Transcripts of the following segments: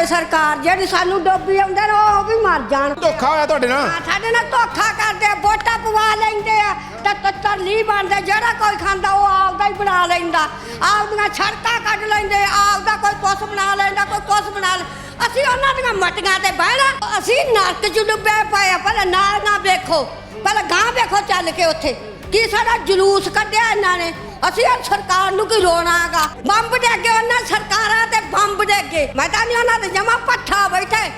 ਜਾਵੇ ਸਰਕਾਰ ਜਿਹੜੀ ਸਾਨੂੰ ਡੋਬੀ ਆਉਂਦੇ ਨੇ ਉਹ ਵੀ ਮਰ ਜਾਣ। ਧੋਖਾ ਹੋਇਆ ਤੁਹਾਡੇ ਨਾਲ? ਹਾਂ, ਸਾਡੇ ਨਾਲ ਧੋਖਾ ਕਰਦੇ ਆ, ਵੋਟਾਂ ਪਵਾ ਲੈਂਦੇ ਆ। ਤੇ ਤੱਤਰ ਨਹੀਂ ਬਣਦੇ ਜਿਹੜਾ ਕੋਈ ਖਾਂਦਾ ਉਹ ਆਪਦਾ ਹੀ ਬਣਾ ਲੈਂਦਾ। ਆਪਦੀਆਂ ਛੜਕਾਂ ਕੱਢ ਲੈਂਦੇ ਆਪਦਾ ਕੋਈ ਕੁਛ ਬਣਾ ਲੈਂਦਾ ਕੋਈ ਕੁਛ ਬਣਾ ਲੈ। ਅਸੀਂ ਉਹਨਾਂ ਦੀਆਂ ਮਟੀਆਂ ਤੇ ਬਹਿਣਾ ਅਸੀਂ ਨਰਕ ਚ ਡੁੱਬੇ ਪਏ ਆ ਪਰ ਨਾਲੀਆਂ ਵੇਖੋ ਪਰ ਗਾਂ ਵੇਖੋ ਚੱਲ ਕੇ ਉੱਥੇ। ਕੀ ਸਾਡਾ ਜਲੂਸ ਕੱਢਿਆ ਇਹਨਾਂ ਨੇ? ਅਸੀਂ ਹੁਣ ਸਰਕਾਰ ਨੂੰ ਕੀ ਰੋਣਾਗਾ ਬੰਬ ਦੇ ਅੱਗੇ ਉਹਨਾਂ ਸਰਕਾਰਾਂ ਤੇ ਬੰਬ ਦੇ ਅੱਗੇ ਮੈਂ ਤਾਂ ਨਹੀਂ ਉਹਨਾਂ ਦੇ ਜਮਾ ਪੱਠਾ ਬੈਠੇ।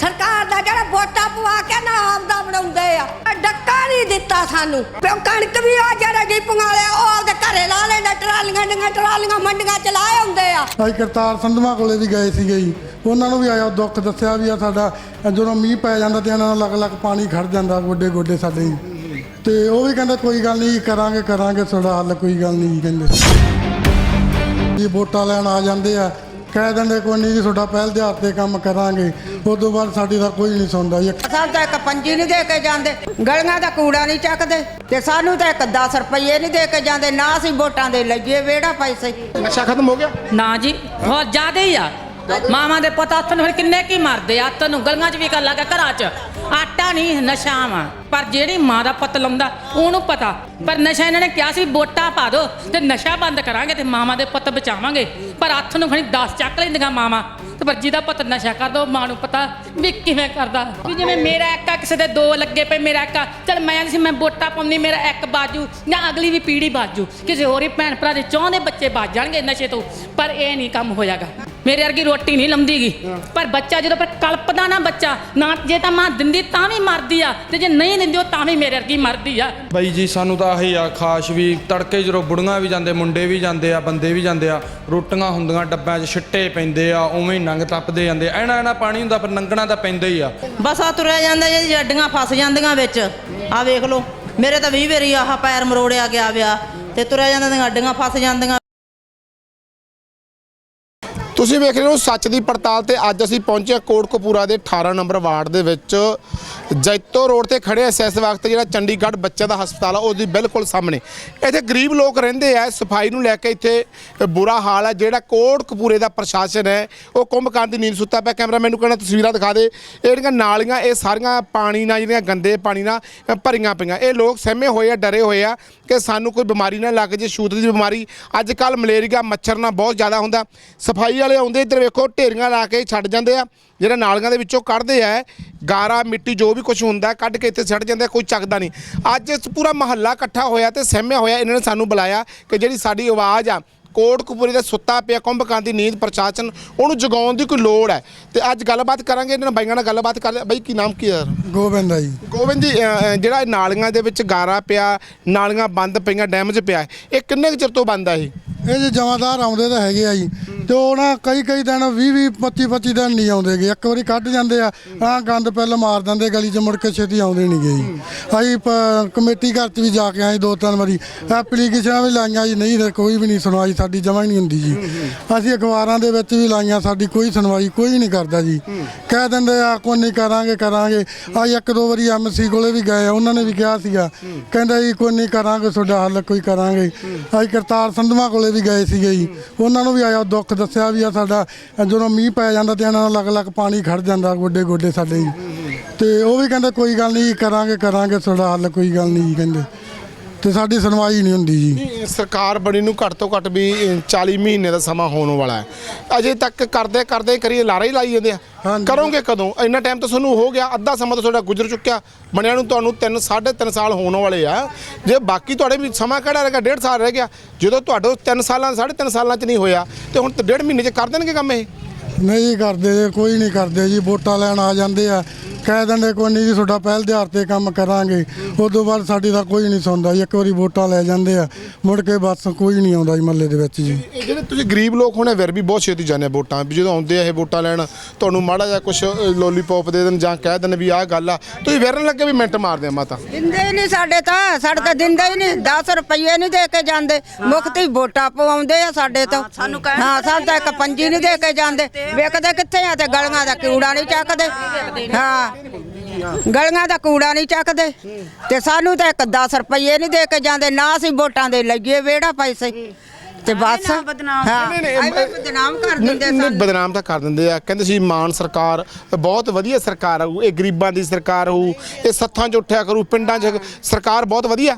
ਸਰਕਾਰ ਦਾ ਜਿਹੜਾ ਵੋਟਾਂ ਪਵਾ ਕੇ ਨਾ ਆਪਦਾ ਬਣਾਉਂਦੇ ਆ। ਡੱਕਾ ਨਹੀਂ ਦਿੱਤਾ ਸਾਨੂੰ। ਪਿਓ ਕਣਕ ਵੀ ਆ ਜਿਹੜੇ ਡੀਪੂਆਂ ਵਾਲੇ ਉਹ ਆਪਦੇ ਘਰੇ ਲਾ ਲੈਂਦੇ, ਟਰਾਲੀਆਂ ਡੀਆਂ ਟਰਾਲੀਆਂ ਮੰਡੀਆਂ ਚ ਲਾਏ ਹੁੰਦੇ ਆ। ਅਸੀਂ ਕਰਤਾਰ ਸੰਧਵਾ ਕੋਲੇ ਵੀ ਗਏ ਸੀਗੇ ਜੀ। ਉਹਨਾਂ ਨੂੰ ਵੀ ਆਇਆ ਦੁੱਖ ਦੱਸਿਆ ਵੀ ਆ ਸਾਡਾ। ਜਦੋਂ ਮੀਂਹ ਪੈ ਜਾਂਦਾ ਤੇ ਇਹਨਾਂ ਨਾਲ ਅਲੱਗ ਅਲੱਗ ਪਾਣੀ ਖੜ ਜਾਂਦਾ ਗੋਡੇ ਗੋਡੇ ਸਾਡੇ। ਤੇ ਉਹ ਵੀ ਕਹਿੰਦੇ ਕੋਈ ਗੱਲ ਨਹੀਂ ਕਰਾਂਗੇ ਕਰਾਂਗੇ ਤੁਹਾਡਾ ਹੱਲ ਕੋਈ ਗੱਲ ਨਹੀਂ ਕਹਿੰਦੇ। ਜੀ ਵੋਟਾਂ ਲੈਣ ਆ ਜਾਂਦੇ ਆ। ਕਹਿ ਦਿੰਦੇ ਕੋਈ ਨਹੀਂ ਜੀ ਤੁਹਾਡਾ ਪਹਿਲ ਦੇ ਹੱਥ ਤੇ ਕੰਮ ਕਰਾਂਗੇ। ਉਸ ਤੋਂ ਬਾਅਦ ਸਾਡੀ ਦਾ ਕੋਈ ਨਹੀਂ ਸੁਣਦਾ ਜੀ। ਸਾਨੂੰ ਤਾਂ ਇੱਕ ਪੰਜੀ ਨਹੀਂ ਦੇ ਕੇ ਜਾਂਦੇ। ਗਲੀਆਂ ਦਾ ਕੂੜਾ ਨਹੀਂ ਚੱਕਦੇ ਤੇ ਸਾਨੂੰ ਤਾਂ ਇੱਕ 10 ਰੁਪਏ ਨਹੀਂ ਦੇ ਕੇ ਜਾਂਦੇ। ਨਾ ਅਸੀਂ ਵੋਟਾਂ ਦੇ ਲਈਏ ਵੇੜਾ ਪੈਸੇ। ਨਸ਼ਾ ਖਤਮ ਹੋ ਗਿਆ? ਨਾ ਜੀ ਬਹੁਤ ਜ਼ਿਆਦਾ ਹੀ ਆ। ਮਾਵਾਂ ਦੇ ਪਤਾ ਹੱਥ ਨੂੰ ਹੁਣ ਕਿੰਨੇ ਕੀ ਮਰਦੇ ਆ? ਤੈਨੂੰ ਗਲੀਆਂ 'ਚ ਵੀ ਕਰ ਲੱਗਾ ਘਰਾਂ 'ਚ। ਆਟਾ ਨਹੀਂ ਨਸ਼ਾ ਵਾ। ਪਰ ਜਿਹੜੀ ਮਾਂ ਦਾ ਪੁੱਤ ਲਾਉਂਦਾ ਉਹਨੂੰ ਪਤਾ। ਪਰ ਨਸ਼ਾ ਇਹਨਾਂ ਨੇ ਕਿਹਾ ਸੀ ਵੋਟਾਂ ਪਾ ਦਿਓ ਤੇ ਨਸ਼ਾ ਬੰਦ ਕਰਾਂਗੇ ਤੇ ਮਾਵਾਂ ਦੇ ਪੁੱਤ ਬਚਾਵਾਂਗੇ। ਪਰ ਹੱਥ ਨੂੰ ਖਣੀ 10 ਚੱਕ ਲੈਂਦੀਆਂ ਮਾਵਾਂ। ਤੇ ਪਰ ਜਿਹਦਾ ਪੁੱਤ ਨਸ਼ਾ ਕਰ ਦੋ ਮਾਂ ਨੂੰ ਪਤਾ ਵੀ ਕਿਵੇਂ ਕਰਦਾ। ਵੀ ਜਿਵੇਂ ਮੇਰਾ ਇੱਕ ਆ, ਕਿਸੇ ਦੇ ਦੋ ਲੱਗੇ ਪਏ ਮੇਰਾ ਇੱਕ ਆ, ਚੱਲ ਮੈਂ ਕਹਿੰਦੀ ਸੀ ਮੈਂ ਵੋਟਾਂ ਪਾਉਂਦੀ ਮੇਰਾ ਇੱਕ ਬਾਜੂ ਜਾਂ ਅਗਲੀ ਵੀ ਪੀੜੀ ਬਾਜੂ। ਕਿਸੇ ਹੋਰ ਹੀ ਭੈਣ ਭਰਾ ਦੇ ਚਾਹੁੰਦੇ ਬੱਚੇ ਬਚ ਜਾਣਗੇ ਨਸ਼ੇ ਤੋਂ। ਪਰ ਇਹ ਨਹੀਂ ਕੰਮ ਹੋਇਆਗਾ। ਮੇਰੇ ਵਰਗੀ ਰੋਟੀ ਨਹੀਂ ਲੰਦੀਗੀ। ਪਰ ਬੱਚਾ ਜਦੋਂ ਪਰ ਕਲਪਦਾ ਨਾ ਬੱਚਾ ਨਾ ਜੇ ਤਾਂ ਮਾਂ ਦਿੰਦੀ ਤਾਂ ਵੀ ਮਰਦੀ ਆ ਤੇ ਜੇ ਨਹੀਂ ਦਿੰਦੀ ਉਹ ਤਾਂ ਵੀ ਮੇਰੇ ਵਰਗੀ ਮਰਦੀ ਆ। ਬਾਈ ਜੀ ਸਾਨੂੰ ਤਾਂ ਆਹੀ ਆ ਖਾਸ ਵੀ ਤੜਕੇ ਜਦੋਂ ਬੁੜੀਆਂ ਵੀ ਜਾਂਦੇ ਮੁੰਡੇ ਵੀ ਜਾਂਦੇ ਆ ਬੰਦੇ ਵੀ ਜਾਂਦੇ ਆ ਰੋਟੀਆਂ ਹੁੰਦੀਆਂ ਡੱਬਿਆਂ 'ਚ ਛਿੱਟੇ ਪੈਂਦੇ ਆ ਉਵੇਂ ਹੀ ਨੰਗ ਟੱਪਦੇ ਜਾਂਦੇ ਆ। ਐਨਾ ਐਨਾ ਪਾਣੀ ਹੁੰਦਾ ਪਰ ਨੰਗਣਾ ਤਾਂ ਪੈਂਦਾ ਹੀ ਆ। ਬਸ ਆ ਤੁਰਿਆ ਜਾਂਦਾ ਜੀ ਜੱਡੀਆਂ ਫਸ ਜਾਂਦੀਆਂ ਵਿੱਚ। ਆ ਵੇਖ ਲਓ ਮੇਰੇ ਤਾਂ 20 ਵਾਰੀ ਆਹ ਪੈਰ ਮਰੋੜਿਆ ਗਿਆ ਵਿਆ ਤੇ ਤੁਰਿਆ ਜਾਂਦਾ ਦੀਆਂ ਅੱਡੀਆਂ ਫਸ ਜਾਂਦੀਆਂ ਤੁਸੀਂ ਵੇਖ ਰਹੇ ਹੋ ਸੱਚ ਦੀ ਪੜਤਾਲ ਤੇ ਅੱਜ ਅਸੀਂ ਪਹੁੰਚੇ ਹਾਂ ਕੋਟਕਪੂਰਾ ਦੇ 18 ਨੰਬਰ ਵਾਰਡ ਦੇ ਵਿੱਚ। ਜੈਤੋ ਰੋਡ ਤੇ ਖੜੇ ਹਾਂ ਇਸ ਵਕਤ ਜਿਹੜਾ ਚੰਡੀਗੜ੍ਹ ਬੱਚਿਆਂ ਦਾ ਹਸਪਤਾਲ ਆ ਉਹਦੀ ਬਿਲਕੁਲ ਸਾਹਮਣੇ। ਇੱਥੇ ਗਰੀਬ ਲੋਕ ਰਹਿੰਦੇ ਆ, ਸਫ਼ਾਈ ਨੂੰ ਲੈ ਕੇ ਇੱਥੇ ਬੁਰਾ ਹਾਲ ਹੈ ਜਿਹੜਾ ਕੋਟਕਪੂਰੇ ਦਾ ਪ੍ਰਸ਼ਾਸਨ ਹੈ, ਉਹ ਕੁੰਭਕਾਂਤ ਦੀ ਨੀਂਦ ਸੁੱਤਾ ਪਿਆ। ਕੈਮਰਾ ਮੈਨੂੰ ਕਹਿੰਦਾ, ਤਸਵੀਰਾਂ ਦਿਖਾ ਦੇ। ਇਹ ਜਿਹੜੀਆਂ ਨਾਲੀਆਂ, ਇਹ ਸਾਰੀਆਂ ਪਾਣੀ ਨਾਲ, ਜਿਹੜੀਆਂ ਗੰਦੇ ਪਾਣੀ ਨਾਲ ਭਰੀਆਂ ਪਈਆਂ। ਇਹ ਲੋਕ ਸਹਿਮੇ ਹੋਏ ਆ, ਡਰੇ ਹੋਏ ਆ ਕਿ ਸਾਨੂੰ ਕੋਈ ਬਿਮਾਰੀ ਨਾ ਲੱਗ ਜੇ, ਛੂਤ ਦੀ ਬਿਮਾਰੀ। ਅੱਜ ਕੱਲ ਮਲੇਰੀਆ, ਮੱਛਰ ਨਾਲ ਬਹੁਤ ਜ਼ਿਆਦਾ ਹੁੰਦਾ। ਸਫ਼ਾਈ ਵਾਲੇ ਆਉਂਦੇ ਇੱਧਰ ਵੇਖੋ ਢੇਰੀਆਂ ਲਾ ਕੇ ਛੱਡ ਜਾਂਦੇ ਆ ਜਿਹੜਾ ਨਾਲੀਆਂ ਦੇ ਵਿੱਚੋਂ ਕੱਢਦੇ ਆ ਗਾਰਾ ਮਿੱਟੀ ਜੋ ਵੀ ਕੁਝ ਹੁੰਦਾ ਕੱਢ ਕੇ ਇੱਥੇ ਛੱਡ ਜਾਂਦੇ ਕੋਈ ਚੱਕਦਾ ਨਹੀਂ। ਅੱਜ ਇਸ ਪੂਰਾ ਮਹੱਲਾ ਇਕੱਠਾ ਹੋਇਆ ਤੇ ਸਹਿਮਿਆ ਹੋਇਆ ਇਹਨਾਂ ਨੇ ਸਾਨੂੰ ਬੁਲਾਇਆ ਕਿ ਜਿਹੜੀ ਸਾਡੀ ਆਵਾਜ਼ ਆ ਕੋਟਕਪੂਰੇ ਦਾ ਸੁੱਤਾ ਪਿਆ ਕੁੰਭਕਾਂ ਦੀ ਨੀਂਦ ਪ੍ਰਸ਼ਾਸਨ ਉਹਨੂੰ ਜਗਾਉਣ ਦੀ ਕੋਈ ਲੋੜ ਹੈ। ਤੇ ਅੱਜ ਗੱਲਬਾਤ ਕਰਾਂਗੇ ਇਹਨਾਂ ਬਾਈਆਂ ਨਾਲ ਗੱਲਬਾਤ ਕਰ ਬਾਈ ਕੀ ਨਾਮ ਕੀ ਹੈ ਯਾਰ? ਗੋਬਿੰਦ ਆ ਜੀ। ਗੋਬਿੰਦ ਜੀ ਜਿਹੜਾ ਨਾਲੀਆਂ ਦੇ ਵਿੱਚ ਗਾਰਾ ਪਿਆ ਨਾਲੀਆਂ ਬੰਦ ਪਈਆਂ ਡੈਮ 'ਚ ਪਿਆ ਇਹ ਕਿੰਨੇ ਚਿਰ ਤੋਂ ਬੰਦ ਆ ਇਹ? ਇਹ ਜਮਾਦਾਰ ਆਉਂਦੇ ਤਾਂ ਹੈਗੇ ਆ ਜੀ। ਤੇ ਉਹ ਨਾ ਕਈ ਕਈ ਦਿਨ 20 20 25 25 ਦਿਨ ਨਹੀਂ ਆਉਂਦੇਗੇ ਇੱਕ ਵਾਰੀ ਕੱਢ ਜਾਂਦੇ ਆ ਆ ਗੰਦ ਪਹਿਲਾਂ ਮਾਰ ਦਿੰਦੇ ਗਲੀ 'ਚ ਮੁੜ ਕੇ ਛੇਤੀ ਆਉਂਦੇ ਨਹੀਂ ਗਏ ਜੀ। ਅਸੀਂ ਪ- ਕਮੇਟੀ ਘਰ 'ਚ ਵੀ ਜਾ ਕੇ ਆਏ ਦੋ ਤਿੰਨ ਵਾਰੀ। ਐਪਲੀਕੇਸ਼ਨਾਂ ਵੀ ਲਾਈਆਂ ਜੀ ਨਹੀਂ ਤੇ ਕੋਈ ਵੀ ਨਹੀਂ ਸੁਣਵਾਈ ਸਾਡੀ ਜਮਾ ਹੀ ਨਹੀਂ ਹੁੰਦੀ ਜੀ। ਅਸੀਂ ਅਖਬਾਰਾਂ ਦੇ ਵਿੱਚ ਵੀ ਲਾਈਆਂ ਸਾਡੀ ਕੋਈ ਸੁਣਵਾਈ ਕੋਈ ਨਹੀਂ ਕਰਦਾ ਜੀ। ਕਹਿ ਦਿੰਦੇ ਆ ਕੋਈ ਨਹੀਂ ਕਰਾਂਗੇ ਕਰਾਂਗੇ। ਆ ਇੱਕ ਦੋ ਵਾਰੀ ਐਮਸੀ ਕੋਲੇ ਵੀ ਗਏ ਆ, ਉਹਨਾਂ ਨੇ ਵੀ ਕਿਹਾ ਸੀਗਾ। ਕਹਿੰਦਾ ਜੀ ਕੋਈ ਨਹੀਂ ਕਰਾਂਗੇ ਤੁਹਾਡਾ ਹੱਲ ਕੋਈ ਕਰਾਂਗੇ। ਅਸੀਂ ਕਰਤਾਰ ਸੰਧਵਾ ਕੋਲੇ ਵੀ ਗਏ ਸੀਗੇ ਜੀ। ਉਹਨਾਂ ਨੂੰ ਵੀ ਆਇਆ ਦੁੱਖ ਦੱਸਿਆ ਵੀ ਆ ਸਾਡਾ ਜਦੋਂ ਮੀਂਹ ਪੈ ਜਾਂਦਾ ਤੇ ਇਹਨਾਂ ਨਾਲ ਅਲੱਗ ਅਲੱਗ ਪਾਣੀ ਖੜ ਜਾਂਦਾ ਗੋਡੇ ਗੋਡੇ ਸਾਡੇ। ਜੀ ਤੇ ਉਹ ਵੀ ਕਹਿੰਦੇ, ਕੋਈ ਗੱਲ ਨਹੀਂ, ਕਰਾਂਗੇ ਕਰਾਂਗੇ ਤੁਹਾਡਾ ਹੱਲ ਕੋਈ ਗੱਲ ਨਹੀਂ ਜੀ ਕਹਿੰਦੇ। ਤੇ ਸਾਡੀ ਸੁਣਵਾਈ ਨਹੀਂ ਹੁੰਦੀ ਜੀ। ਨਹੀਂ, ਸਰਕਾਰ ਬਣੀ ਨੂੰ ਘੱਟ ਤੋਂ ਘੱਟ ਵੀ ਅ, 40 ਮਹੀਨੇ ਦਾ ਸਮਾਂ ਹੋਣ ਵਾਲਾ ਹੈ। ਅਜੇ ਤੱਕ ਕਰਦੇ ਕਰਦੇ ਕਰੀਏ ਲਾਰਾ ਹੀ ਲਾਈ ਜਾਂਦੇ ਆ। ਹਾਂਜੀ। ਕਰੋਗੇ ਕਦੋਂ? ਇੰਨਾ ਟਾਈਮ ਤਾਂ ਤੁਹਾਨੂੰ ਹੋ ਗਿਆ ਅੱਧਾ ਸਮਾਂ ਤਾਂ ਤੁਹਾਡਾ ਗੁਜ਼ਰ ਚੁੱਕਿਆ। ਬਣਿਆ ਨੂੰ ਤੁਹਾਨੂੰ 3 3.5 ਸਾਲ ਹੋਣ ਵਾਲੇ ਆ। ਜੇ ਬਾਕੀ ਤੁਹਾਡੇ ਵੀ ਸਮਾਂ ਕਿਹੜਾ ਰਹਿ ਗਿਆ? ਡੇਢ ਸਾਲ ਰਹਿ ਗਿਆ। ਜਦੋਂ ਤੁਹਾਡੇ 3 ਸਾਲਾਂ 3.5 ਸਾਲਾਂ 'ਚ ਨਹੀਂ ਹੋਇਆ ਤੇ ਹੁਣ ਤਾਂ ਡੇਢ ਮਹੀਨੇ 'ਚ ਕਰ ਦੇਣਗੇ ਕੰਮ ਇਹ? ਨਹੀਂ ਕਰਦੇ ਜੀ, ਕੋਈ ਨਹੀਂ ਕਰਦੇ ਜੀ। ਵੋਟਾਂ ਲੈਣ ਆ ਜਾਂਦੇ ਆ। ਕਹਿ ਦਿੰਦੇ ਕੋਈ ਨਹੀਂ ਜੀ ਤੁਹਾਡਾ ਪਹਿਲ ਦੇ ਤੇ ਕੰਮ ਕਰਾਂਗੇ। ਉਸ ਤੋਂ ਬਾਅਦ ਸਾਡੀ ਦਾ ਕੋਈ ਨਹੀਂ ਸੁਣਦਾ ਜੀ ਇੱਕ ਵਾਰੀ ਵੋਟਾਂ ਲੈ ਜਾਂਦੇ ਆ। ਮੁੜ ਕੇ ਬਸ ਕੋਈ ਨਹੀਂ ਆਉਂਦਾ ਜੀ ਮੱਲੇ ਦੇ ਵਿੱਚ ਜੀ। ਇਹ ਜਿਹੜੇ ਤੁਸੀਂ ਗਰੀਬ ਲੋਕ ਹੋਣੇ ਫਿਰ ਵੀ ਬਹੁਤ ਛੇਤੀ ਜਾਂਦੇ ਆ ਵੋਟਾਂ। ਵੀ ਜਦੋਂ ਆਉਂਦੇ ਆ ਇਹ ਵੋਟਾਂ ਲੈਣ ਤੁਹਾਨੂੰ ਮਾੜਾ ਜਿਹਾ ਕੁਝ ਲੋਲੀਪੌਪ ਦੇ ਦੇਣ ਜਾਂ ਕਹਿ ਦੇਣ ਵੀ ਆਹ ਗੱਲ ਆ। ਤੁਸੀਂ ਵਿਰਨ ਲੱਗੇ ਵੀ ਮਿੰਟ ਮਾਰਦੇ ਆ ਮਾਤਾ? ਦਿੰਦੇ ਹੀ ਨਹੀਂ ਸਾਡੇ ਤਾਂ ਸਾਡੇ ਤਾਂ ਦਿੰਦੇ ਹੀ ਨਹੀਂ। 10 ਰੁਪਏ ਨਹੀਂ ਦੇ ਕੇ ਜਾਂਦੇ। ਮੁਕਤੀ ਵੋਟਾਂ ਪਵਾਉਂਦੇ ਆ ਸਾਡੇ ਤੋਂ। ਸਾਨੂੰ ਹਾਂ ਸਾਨੂੰ ਤਾਂ ਇੱਕ ਪੰਜੀ ਨਹੀਂ ਦੇ ਕੇ ਜਾਂਦੇ। ਵੇਖਦੇ ਕਿੱਥੇ ਆ ਤੇ ਗਲੀਆਂ ਦਾ ਕੂੜਾ ਨਹੀਂ ਚੱਕਦੇ। ਹਾਂ ਗਲੀਆਂ ਦਾ ਕੂੜਾ ਨਹੀਂ ਚੱਕਦੇ ਤੇ ਸਾਨੂੰ ਤਾਂ ਇੱਕ 10 ਰੁਪਏ ਨਹੀਂ ਦੇ ਕੇ ਜਾਂਦੇ ਨਾ ਅਸੀਂ ਵੋਟਾਂ ਦੇ ਲਈਏ ਵੇੜਾ ਪੈਸੇ ਤੇ ਬਸ। ਹਾਂ। ਨਹੀਂ, ਨਹੀਂ, ਐਵੇਂ ਬਦਨਾਮ ਕਰ ਦਿੰਦੇ ਨਹੀਂ, ਸਾਨੂੰ। ਬਦਨਾਮ ਤਾਂ ਕਰ ਦਿੰਦੇ ਆ। ਕਹਿੰਦੇ ਸੀ ਮਾਨ ਸਰਕਾਰ ਬਹੁਤ ਵਧੀਆ ਸਰਕਾਰ ਆਊ ਇਹ ਗਰੀਬਾਂ ਦੀ ਸਰਕਾਰ ਹੋਊ ਇਹ ਸੱਥਾਂ 'ਚ ਉੱਠਿਆ ਕਰੂ ਪਿੰਡਾਂ 'ਚ ਸਰਕਾਰ ਬਹੁਤ ਵਧੀਆ।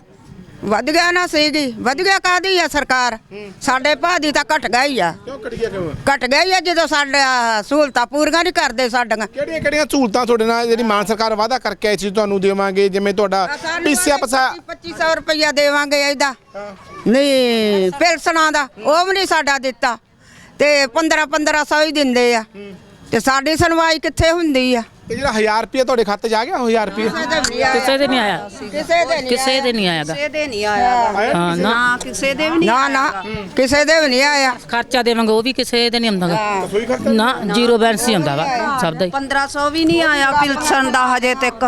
ਵੱਧ ਗਿਆ ਨਾ ਸੀਗੀ ਵੱਧ ਗਿਆ ਕਾਦੀ ਆ ਸਰਕਾਰ? ਸਾਡੇ ਭਾਅ ਦੀ ਤਾਂ ਘਟ ਗਈ ਆ। ਕਿਉਂ ਕਟਿਆ ਕਿਉਂ? ਘਟ ਗਈ ਆ ਜਦੋਂ ਸਾਡੇ ਸਹੂਲਤਾਂ ਪੂਰੀਆਂ ਨਹੀਂ ਕਰਦੇ ਸਾਡੀਆਂ। ਕਿਹੜੀਆਂ ਕਿਹੜੀਆਂ ਸਹੂਲਤਾਂ ਤੁਹਾਡੇ ਨਾਲ ਜਿਹੜੀ ਮਾਨ ਸਰਕਾਰ ਵਾਅਦਾ ਕਰਕੇ ਆਈ ਸੀ ਤੁਹਾਨੂੰ ਦੇਵਾਂਗੇ ਜਿਵੇਂ ਤੁਹਾਡਾ ਪੀਸਿਆ ਪਸਾ 2500 ਰੁਪਇਆ ਦੇਵਾਂਗੇ ਇਹਦਾ। ਨਹੀਂ ਪੈਨਸ਼ਨਾਂ ਦਾ ਉਹ ਵੀ ਨਹੀਂ ਸਾਡਾ ਦਿੱਤਾ। ਤੇ 15 1500 ਹੀ ਦਿੰਦੇ ਆ। ਤੇ ਸਾਡੀ ਸੁਣਵਾਈ ਕਿੱਥੇ ਹੁੰਦੀ ਆ? ਤੇ ਜਿਹੜਾ 1000 ਰੁਪਏ ਤੁਹਾਡੇ ਖਾਤੇ 'ਚ ਆ ਗਿਆ ਉਹ 1000 ਰੁਪਏ ਕਿਸੇ ਦੇ ਨਹੀਂ ਆਇਆ। ਕਿਸੇ ਦੇ ਨਹੀਂ ਕਿਸੇ ਦੇ ਨਹੀਂ ਆਇਆਗਾ ਕਿਸੇ ਦੇ ਨਹੀਂ ਆਇਆ ਹਾਂ ਨਾ। ਨਾ ਕਿਸੇ ਦੇ ਵੀ ਨਹੀਂ ਨਾ ਨਾ। ਕਿਸੇ ਦੇ ਵੀ ਨਹੀਂ ਆਇਆ। ਖਰਚਾ ਦੇਵਾਂਗੇ ਉਹ ਵੀ ਕਿਸੇ ਦੇ ਨਹੀਂ ਆਉਂਦਾਗਾ ਨਾ ਜ਼ੀਰੋ ਬੈਲੈਂਸ ਹੀ ਹੁੰਦਾ ਵਾ ਸਭ ਦਾ ਹੀ। 1500 ਵੀ ਨਹੀਂ ਆਇਆ ਪਿਲਸਣ ਦਾ ਹਜੇ ਤੱਕ।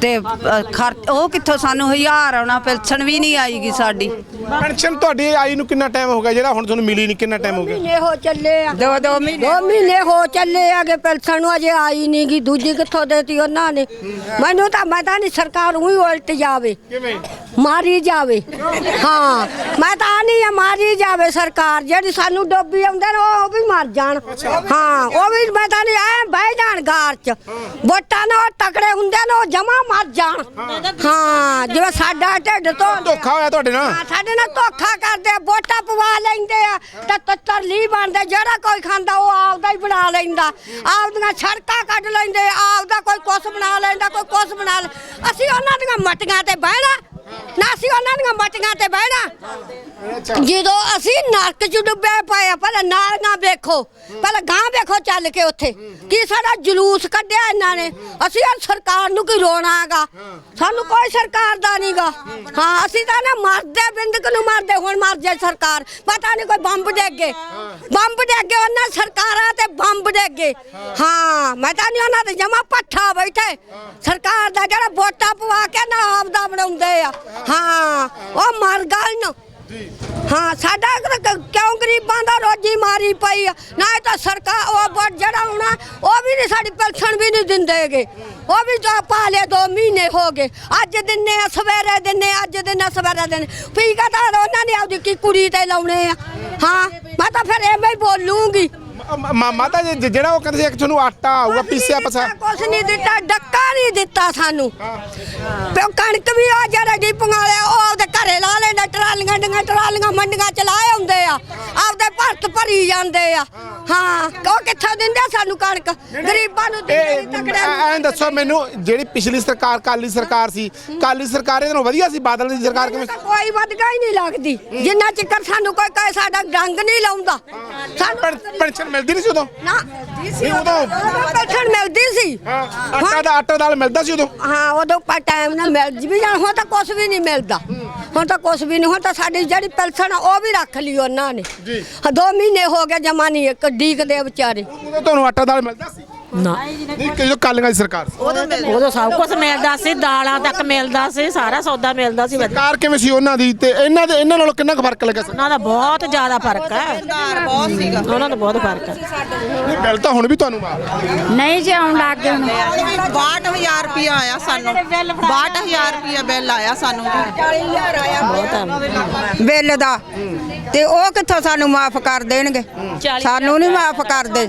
ਤੇ ਅ, ਖਰਚ ਉਹ ਕਿੱਥੋਂ ਸਾਨੂੰ ਹਜ਼ਾਰ ਆਉਣਾ ਪਿਲਸਣ ਵੀ ਨਹੀਂ ਆਈਗੀ ਸਾਡੀ। ਪੈਨਸ਼ਨ ਤੁਹਾਡੀ ਆਈ ਨੂੰ ਕਿੰਨਾ ਟਾਈਮ ਹੋ ਗਿਆ? ਜਿਹੜਾ ਹੁਣ ਤੁਹਾਨੂੰ ਮਿਲੀ ਨਹੀਂ ਕਿੰਨਾ ਟਾਈਮ ਹੋ ਗਿਆ? ਮਹੀਨੇ ਹੋ ਚੱਲੇ ਆ। ਦੋ ਦੋ ਮਹੀਨੇ ਦੋ ਮਹੀਨੇ ਹੋ ਚੱਲੇ ਆਗੇ ਪੈਨਸ਼ਨ ਨੂੰ ਅਜੇ ਆਈ ਨਹੀਂ ਗੀ ਦੂਜੀ ਕਿੱਥੋਂ ਦੇਤੀ ਉਹਨਾਂ ਨੇ? ਮੈਨੂੰ ਤਾਂ ਮੈਂ ਤਾਂ ਨਹੀਂ ਸਰਕਾਰ ਉਹੀ ਉਲਟ ਜਾਵੇ। ਕਿਵੇਂ? ਮਾਰੀ ਜਾਵੇ। ਹਾਂ ਮੈਂ ਤਾਂ ਨਹੀਂ ਆ ਮਾਰੀ ਜਾਵੇ ਸਰਕਾਰ। ਜਿਹੜੀ ਸਾਨੂੰ ਡੋਬੀ ਆਉਂਦੇ ਨੇ ਉਹ ਵੀ ਮਰ ਜਾਣ। ਹਾਂ ਉਹ ਵੀ ਮੈਂ ਤਾਂ ਨਹੀਂ ਐ ਬਹਿ ਜਾਣ ਗਾਰ ਚ। ਵੋਟਾਂ ਨਾਲ ਤਕੜੇ ਹੁੰਦੇ ਨੇ ਉਹ ਜਮਾ ਮਰ ਜਾਣ। ਹਾਂ। ਜਿਵੇਂ ਸਾਡਾ ਢਿੱਡ ਤੋਂ ਧੋਖਾ ਹੋਇਆ ਤੁਹਾਡੇ ਨਾਲ। ਹਾਂ, ਸਾਡੇ ਨਾਲ ਧੋਖਾ ਕਰਦੇ ਆ ਵੋਟਾਂ ਪਵਾ ਆ ਤਾਂ ਬਣਦੇ, ਜਿਹੜਾ ਕੋਈ ਖਾਂਦਾ, ਉਹ ਆਪਦਾ ਹੀ ਬਣਾ ਲੈਂਦਾ। ਆਪਦੀਆਂ ਸੜਕਾਂ ਕੱਢ ਲੈਂਦੇ, ਆਪਦਾ ਕੋਈ ਕੁਛ ਬਣਾ ਲੈਂਦਾ, ਕੋਈ ਕੁਛ ਬਣਾ ਲੈ। ਅਸੀਂ ਉਹਨਾਂ ਦੀਆਂ ਮਟੀਆਂ ਤੇ ਬਹਿਣਾ। ਨਾ ਅਸੀਂ ਉਹਨਾਂ ਦੀਆਂ ਮਟੀਆਂ ਤੇ ਬਹਿਣਾ। ਜਦੋਂ ਅਸੀਂ ਨਰਕ ਚ ਡੁੱਬੇ ਪਏ ਆ, ਪਹਿਲਾਂ ਨਾਲੀਆਂ ਵੇਖੋ, ਪਹਿਲਾਂ ਗਾਂ ਵੇਖੋ ਚੱਲ ਕੇ ਉੱਥੇ। ਕੀ ਸਾਡਾ ਜਲੂਸ ਕੱਢਿਆ ਇਹਨਾਂ ਨੇ? ਅਸੀਂ ਆ ਸਰਕਾਰ ਨੂੰ ਕੀ ਰੋਣਾ ਰੋਣਾਗਾ ਸਾਨੂੰ ਕੋਈ ਸਰਕਾਰ ਦਾ ਨਹੀਂਗਾ ਹਾਂ, ਅਸੀਂ ਤਾਂ ਨਾ ਮਰਦੇ, ਬਿੰਦਕ ਨੂੰ ਮਰਦੇ, ਹੁਣ ਮਰ ਜਾਏ ਸਰਕਾਰ। ਪਤਾ ਨਹੀਂ ਕੋਈ ਬੰਬ ਡੇਗੇ ਬੰਬ ਡੇਗੇ ਉਹਨਾਂ ਸਰਕਾਰਾਂ ਤੇ ਬੰਬ ਡੇਗੇ ਹਾਂ, ਮੈਂ ਤਾਂ ਨਹੀਂ ਉਹਨਾਂ ਦੇ ਜਮਾ ਪੱਠਾ ਬੈਠੇ। ਸਰਕਾਰ ਦਾ ਜਿਹੜਾ ਵੋਟਾਂ ਪਵਾ ਕੇ ਨਾ ਆਪਦਾ ਬਣਾਉਂਦੇ ਆ। ਹਾਂ, ਉਹ ਮਰ ਗਲ ਨੂੰ। ਹਾਂ, ਸਾਡਾ ਕ- ਕਿਉਂ ਗਰੀਬਾਂ ਦਾ ਰੋਜੀ ਮਾਰੀ ਪਈ ਆ? ਨਾ ਇਹ ਤਾਂ ਸਰਕਾਰ, ਉਹ ਵੋਟ ਜਿਹੜਾ ਹੋਣਾ ਉਹ ਵੀ ਨਹੀਂ ਸਾਡੀ ਪੈਨਸ਼ਨ ਵੀ ਨਹੀਂ ਦਿੰਦੇਗੇ। ਉਹ ਵੀ ਜੋ ਪਾ ਲਿਆ ਦੋ ਮਹੀਨੇ ਹੋ ਗਏ। ਅੱਜ ਦਿਨੇ ਆ, ਸਵੇਰੇ ਦਿਨੇ ਅੱਜ ਦਿਨੇ ਸਵੇਰੇ ਦਿਨੇ ਫੀਕਾ ਤਾਂ ਉਹਨਾਂ ਨੇ ਆਪਦੀ ਕੀ ਕੁੜੀ ਤੇ ਲਾਉਣੇ ਆ? ਹਾਂ, ਮੈਂ ਤਾਂ ਫਿਰ ਐਵੇਂ ਹੀ ਬੋਲੂੰਗੀ। ਮ- ਮ- ਮਾਤਾ ਜੀ ਜਿਹੜਾ ਉਹ ਕਹਿੰਦੇ ਸੀ ਕਿ ਤੁਹਾਨੂੰ ਆਟਾ ਆਊਗਾ ਪੀਸਿਆ ਪਸਾ ਕੁਛ ਨਹੀਂ ਦਿੱਤਾ ਡੱਕਾ ਨਹੀਂ ਦਿੱਤਾ ਸਾਨੂੰ। ਪਿਓ ਕਣਕ ਵੀ ਆ ਜਿਹੜਾ ਡੀਪੀਆਂ ਵਾਲੇ ਉਹ ਆਪਦੇ ਘਰੇ ਲਾ ਲੈਂਦਾ ਟਰਾਲੀਆਂ ਡੀਆਂ ਟਰਾਲੀਆਂ ਮੰਡੀਆਂ ਚ ਲਾਏ ਹੁੰਦੇ ਆ। ਆਪਦੇ ਭਰਤ ਭਰੀ ਜਾਂਦੇ ਆ। ਹਾਂ ਉਹ ਕਿੱਥੋਂ ਦਿੰਦੇ ਆ ਸਾਨੂੰ ਕਣਕ? ਗਰੀਬਾਂ ਨੂੰ ਦਿੰਦੇ ਇਹ ਨੀ, ਤਕੜਿਆਂ ਨੂੰ ਐਂ ਦੱਸੋ ਮੈਨੂੰ ਜਿਹੜੀ ਪਿਛਲੀ ਸਰਕਾਰ ਕਾਲੀ ਸਰਕਾਰ ਸੀ ਕਾਲੀ ਸਰਕਾਰ ਇਹਦੇ ਨਾਲੋਂ ਵਧੀਆ ਸੀ ਬਾਦਲ ਦੀ ਸਰਕਾਰ ਕਿਵੇਂ ਮੈਨੂੰ ਤਾਂ ਕੋਈ ਵਧਗਾ ਹੀ ਨਹੀਂ ਲੱਗਦੀ। ਜਿੰਨਾ ਚਿਕਰ ਸਾਨੂੰ ਕੋਈ ਕਹੇ ਸਾਡਾ ਡੰਗ ਨਹੀਂ ਲਾਉਂਦਾ। ਸਾਨੂੰ ਪੈਨ- ਪੈਨਸ਼ਨ ਮਿਲਦੀ ਨਹੀਂ ਸੀ ਉਦੋਂ? ਨਾ। ਨਹੀਂ ਉਦੋਂ ਪੈਨਸ਼ਨ ਮਿਲਦੀ ਸੀ। ਹਾਂ ਆਟਾ ਦਾ ਆਟਾ ਦਾਲ ਮਿਲਦਾ ਸੀ ਉਦੋਂ? ਹਾਂ ਉਦੋਂ ਪਾ ਟਾਈਮ ਨਾਲ ਮਿਲ ਵੀ ਜਾਣ ਹੁਣ ਤਾਂ ਕੁਝ ਵੀ ਨਹੀਂ ਮਿਲਦਾ। ਹੁਣ ਤਾਂ ਕੁਝ ਵੀ ਨਹੀਂ ਹੁਣ ਤਾਂ ਸਾਡੀ ਜਿਹੜੀ ਪੈਨਸ਼ਨ ਆ ਉਹ ਵੀ ਰੱਖ ਲਈ ਉਹਨਾਂ ਨੇ। ਜੀ। ਹਾਂ, ਦੋ ਮਹੀਨੇ ਹੋ ਗਏ ਜਮਾ ਨਹੀਂ ਇੱਕ ਡੀਕਦੇ ਵਿਚਾਰੇ। ਉਦੋਂ ਤੁਹਾਨੂੰ ਆਟਾ ਦਾਲ ਮਿਲਦਾ ਸੀ? ਨਾ। ਨਹੀਂ ਜਦੋਂ ਕਾਲੀਆਂ ਦੀ ਸਰਕਾਰ ਸੀ? ਉਦੋਂ ਸਭ ਕੁਝ ਮਿਲਦਾ ਸੀ ਦਾਲਾਂ ਤੱਕ ਮਿਲਦਾ ਸੀ ਸਾਰਾ ਸੌਦਾ ਮਿਲਦਾ ਸੀ ਸਰਕਾਰ ਕਿਵੇਂ ਸੀ ਉਹਨਾਂ ਦੀ? ਤੇ ਇਹਨਾਂ ਦੇ ਇਹਨਾਂ ਨਾਲੋਂ ਕਿੰਨਾ ਕੁ ਫ਼ਰਕ ਲੱਗਾ ਸੀ? ਉਹਨਾਂ ਦਾ ਬਹੁਤ ਜ਼ਿਆਦਾ ਫ਼ਰਕ ਹੈ। ਬਹੁਤ ਸੀਗਾ। ਉਹਨਾਂ ਦਾ ਬਹੁਤ ਫ਼ਰਕ ਹੈ। ਨਹੀਂ ਬਿੱਲ ਤਾਂ ਹੁਣ ਵੀ ਤੁਹਾਨੂੰ ਮਾਰ ਨਹੀਂ ਜੇ ਆਉਣ ਲੱਗ ਗਏ ਹੁਣ। 62000 ਰੁਪਇਆ ਆਇਆ ਸਾਨੂੰ। 62000 ਰੁਪਇਆ ਬਿੱਲ ਆਇਆ ਸਾਨੂੰ ਬਿੱਲ ਦਾ। ਤੇ ਉਹ ਕਿੱਥੋਂ ਸਾਨੂੰ ਮਾਫ ਕਰ ਦੇਣਗੇ? ਸਾਨੂੰ ਨਹੀਂ ਮਾਫ ਕਰਦੇ।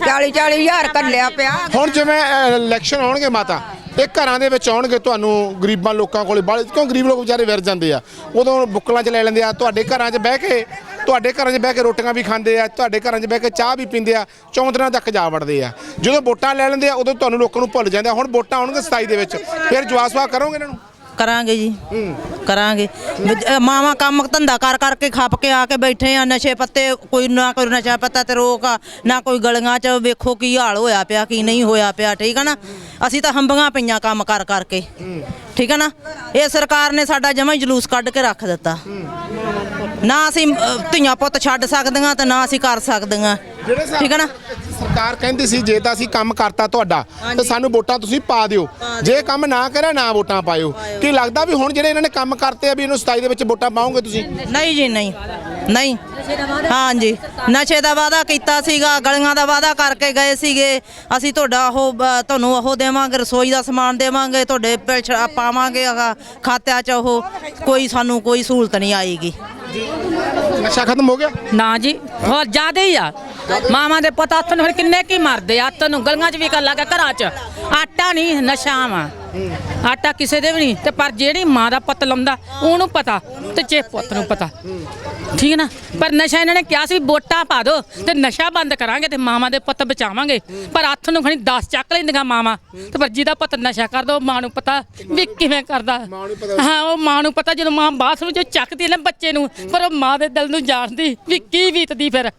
40 40000 ਕੱਲਿਆ ਪਿਆ। ਹੁਣ ਜਿਵੇਂ ਇਲੈਕਸ਼ਨ ਆਉਣਗੇ ਮਾਤਾ, ਇਹ ਘਰਾਂ ਦੇ ਵਿੱਚ ਆਉਣਗੇ ਤੁਹਾਨੂੰ ਗਰੀਬਾਂ ਲੋਕਾਂ ਕੋਲੇ, ਬਾਹਲੇ, ਕਿਉਂ ਗਰੀਬ ਲੋਕ ਵਿਚਾਰੇ ਵਿਰ ਜਾਂਦੇ ਆ? ਉਦੋਂ ਬੁੱਕਲਾਂ 'ਚ ਲੈ ਲੈਂਦੇ ਆ, ਤੁਹਾਡੇ ਘਰਾਂ 'ਚ ਬਹਿ ਕੇ, ਤੁਹਾਡੇ ਘਰਾਂ 'ਚ ਬਹਿ ਕੇ ਰੋਟੀਆਂ ਵੀ ਖਾਂਦੇ ਆ, ਤੁਹਾਡੇ ਘਰਾਂ 'ਚ ਬਹਿ ਕੇ ਚਾਹ ਵੀ ਪੀਂਦੇ ਆ ਚੌਂਤਰਾਂ ਤੱਕ ਜਾ ਵੜਦੇ ਆ। ਜਦੋਂ ਵੋਟਾਂ ਲੈ ਲੈਂਦੇ ਆ, ਉਦੋਂ ਤੁਹਾਨੂੰ ਲੋਕਾਂ ਨੂੰ ਭੁੱਲ ਜਾਂਦੇ ਆ। ਹੁਣ ਵੋਟਾਂ ਆਉਣਗੇ 27 ਦੇ ਵਿੱਚ, ਫਿਰ ਜਵਾਬ ਸਵਾਲ ਕਰੋਗੇ ਇਹਨਾਂ ਨੂੰ? ਕਰਾਂਗੇ ਜੀ। ਕਰਾਂਗੇ। ਵਿਜ- ਕੰਮ ਧੰਦਾ ਕਰ ਕਰਕੇ ਖੱਪ ਕੇ ਆ ਕੇ ਬੈਠੇ ਆ, ਨਸ਼ੇ ਪੱਤੇ, ਕੋਈ ਨਾ ਕੋਈ ਨਸ਼ਾ ਪੱਤਾ ਤੇ ਰੋਕ ਆ, ਨਾ ਕੋਈ ਗਲੀਆਂ 'ਚ ਵੇਖੋ ਕੀ ਹਾਲ ਹੋਇਆ ਪਿਆ, ਕੀ ਨਹੀਂ ਹੋਇਆ ਪਿਆ, ਠੀਕ ਆ ਨਾ? ਅਸੀਂ ਤਾਂ ਹੰਬੀਆਂ ਪਈਆਂ ਕੰਮ ਕਰ ਕਰਕੇ। ਠੀਕ ਆ ਨਾ? ਇਹ ਸਰਕਾਰ ਨੇ ਸਾਡਾ ਜਮਾ ਜਲੂਸ ਕੱਢ ਕੇ ਰੱਖ ਦਿੱਤਾ। ਨਾ ਅਸੀਂ ਅ, ਧੀਆਂ ਪੁੱਤ ਛੱਡ ਸਕਦੀਆਂ ਤੇ ਨਾ ਅਸੀਂ ਕਰ ਸਕਦੀਆਂ। ਠੀਕ ਆ ਨਾ? ਸਰਕਾਰ ਕਹਿੰਦੀ ਸੀ ਜੇ ਤਾਂ ਅਸੀਂ ਕੰਮ ਕਰਤਾ ਤੁਹਾਡਾ ਤੇ ਸਾਨੂੰ ਵੋਟਾਂ ਤੁਸੀਂ ਪਾ ਦਿਓ। ਜੇ ਕੰਮ ਨਾ ਕਰਿਆ ਨਾ ਵੋਟਾਂ ਪਾਇਓ। ਕੀ ਲੱਗਦਾ ਵੀ ਹੁਣ ਜਿਹੜੇ ਇਹਨਾਂ ਨੇ ਕੰਮ ਕਰਤੇ ਆ ਵੀ ਇਹਨੂੰ 27 ਦੇ ਵਿੱਚ ਵੋਟਾਂ ਪਾਓਗੇ ਤੁਸੀਂ? ਨਹੀਂ ਜੀ ਨਹੀਂ। ਨਹੀਂ। ਹਾਂਜੀ। ਨਸ਼ੇ ਦਾ ਵਾਅਦਾ ਕੀਤਾ ਸੀਗਾ ਗਲੀਆਂ ਦਾ ਵਾਅਦਾ ਕਰਕੇ ਗਏ ਸੀਗੇ। ਅਸੀਂ ਤੁਹਾਡਾ ਉਹ ਤੁਹਾਨੂੰ ਉਹ ਦੇਵਾਂਗੇ ਰਸੋਈ ਦਾ ਸਮਾਨ ਦੇਵਾਂਗੇ ਤੁਹਾਡੇ ਪਾਵਾਂਗੇ ਆਹ ਖਾਤਿਆਂ 'ਚ ਉਹ। ਕੋਈ ਸਾਨੂੰ ਕੋਈ ਸਹੂਲਤ ਨਹੀਂ ਆਏਗੀ। ਨਸ਼ਾ ਖਤਮ ਹੋ ਗਿਆ? ਨਾ ਜੀ ਹੋਰ ਜ਼ਿਆਦਾ ਹੀ ਆ। ਮਾਵਾਂ ਦੇ ਪੁੱਤ ਹੱਥ ਨੂੰ ਹੁਣ ਕਿੰਨੇ ਕੀ ਮਰਦੇ ਆ? ਹੱਥ ਨੂੰ ਗਲੀਆਂ 'ਚ ਵੀ ਕਰ ਲੱਗਾ ਘਰਾਂ 'ਚ। ਆਟਾ ਨਹੀਂ ਨਸ਼ਾ ਵਾ। ਆਟਾ ਕਿਸੇ ਦੇ ਵੀ ਨਹੀਂ ਤੇ ਪਰ ਜਿਹੜੀ ਮਾਂ ਦਾ ਪੁੱਤ ਲਾਉਂਦਾ ਉਹਨੂੰ ਪਤਾ ਤੇ ਜੇ ਪੁੱਤ ਨੂੰ ਪਤਾ। ਠੀਕ ਹੈ ਨਾ? ਪਰ ਨਸ਼ਾ ਇਹਨਾਂ ਨੇ ਕਿਹਾ ਸੀ ਵੋਟਾਂ ਪਾ ਦਿਓ ਤੇ ਨਸ਼ਾ ਬੰਦ ਕਰਾਂਗੇ ਤੇ ਮਾਵਾਂ ਦੇ ਪੁੱਤ ਬਚਾਵਾਂਗੇ। ਪਰ ਹੱਥ ਨੂੰ ਖਣੀ 10 ਚੱਕ ਲੈਂਦੀਆਂ ਮਾਵਾਂ ਤੇ ਪਰ ਜਿਹਦਾ ਪੁੱਤ ਨਸ਼ਾ ਕਰਦਾ ਉਹ ਮਾਂ ਨੂੰ ਪਤਾ ਵੀ ਕਿਵੇਂ ਕਰਦਾ। ਹਾਂ ਉਹ ਮਾਂ ਨੂੰ ਪਤਾ ਜਦੋਂ ਮਾਂ ਬਾਥਰੂਮ 'ਚ ਚੱਕਦੀ ਹੈ ਨਾ ਬੱਚੇ ਨੂੰ ਪਰ ਉਹ ਮਾਂ ਦੇ ਦਿਲ ਨੂੰ ਜਾਣਦੀ ਵੀ ਕੀ ਬੀਤਦੀ ਫਿਰ।